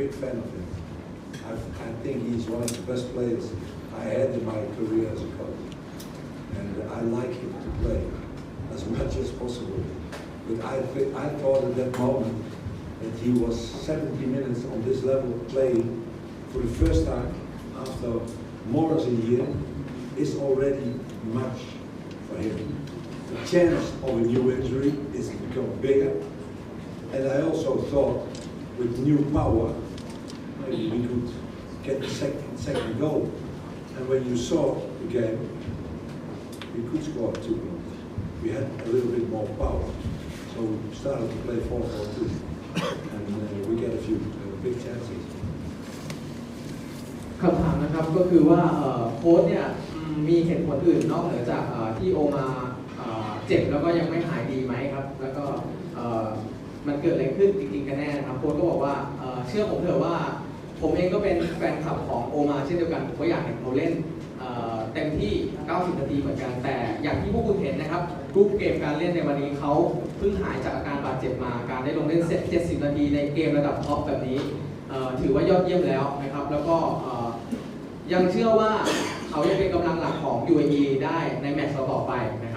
big fan of him. I, I think he's one of the best players I had in my career as a coach. And I like him to play as much as possible. But I, I thought at that moment that he was 70 minutes on this level of playing for the first time after more than a year is already much for him. The chance of a new injury is become bigger. And I also thought with new power, maybe we could get the second, second goal. And when you saw the game, we could score two goals. We had a little bit more power. So we started to play 4 4 2. And uh, we get a few uh, big chances. คำถามนะครับก็คือว่าโค้ชเนี่ยมีเหตุผลอื่นนอกเหนือจากที่โอมาเจ็บแล้วก็ยังไม่หายดีไหมครับ แล้วก็ มันเกิดอะไรขึ้นจริงๆกันแน่นะครับโค้ชก็บอกว่าเชื่อผมเถอะว่า ผมเองก็เป็นแฟนคลับของโอมาเช่นเดียวกันผมก็อยากเห็นเขาเล่นเต็มที่ 90 นาทีเหมือนกัน แต่อย่างที่พวกคุณเห็นนะครับรูปเกมการเล่นในวันนี้เขาเพิ่งหายจากอาการบาดเจ็บมา การได้ลงเล่นเซต70 นาทีในเกมระดับท็อปแบบนี้ ถือว่ายอดเยี่ยมแล้วนะครับ แล้วก็ยังเชื่อว่าเขายังเป็นกำลังหลักของ UAE ได้ในแมตช์ต่อไปนะ